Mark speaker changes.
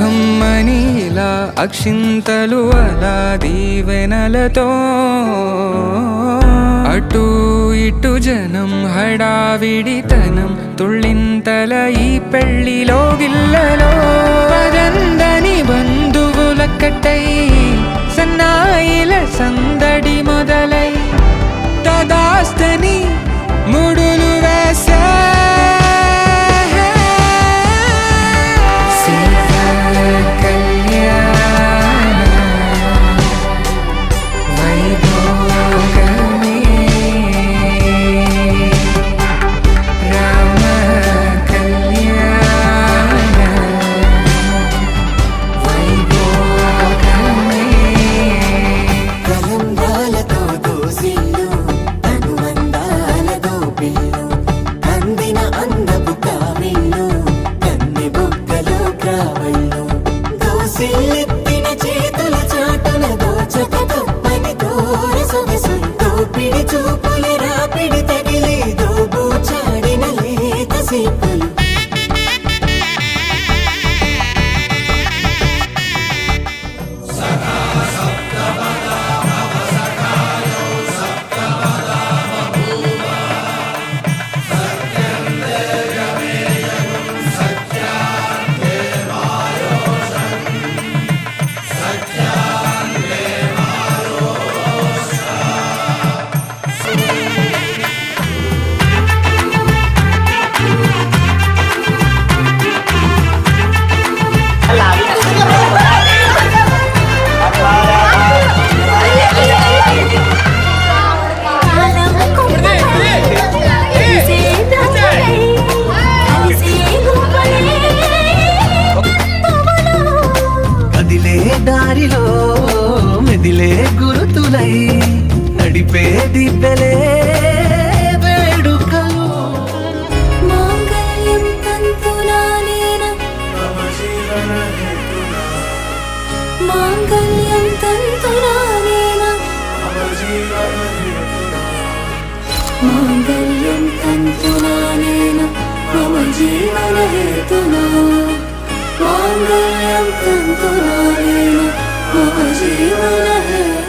Speaker 1: శుభం మనీలా అక్షింతలు అలా దీవెనలతో అటు ఇటు జనం హడావిడితనం తుళ్ళింతల ఈ పెళ్లిలోగిల్లలో పదందని
Speaker 2: బంధువుల
Speaker 3: కట్టై we దారిలో మెదిలే గురుతులై నడిపే దిబ్బెలే
Speaker 2: మాంగళ్యం తంతునా మాంగళ్యం తంతునా మమ జీవన హేతునా.
Speaker 3: وعمرا يمكن تنالينا ومجيئنا هي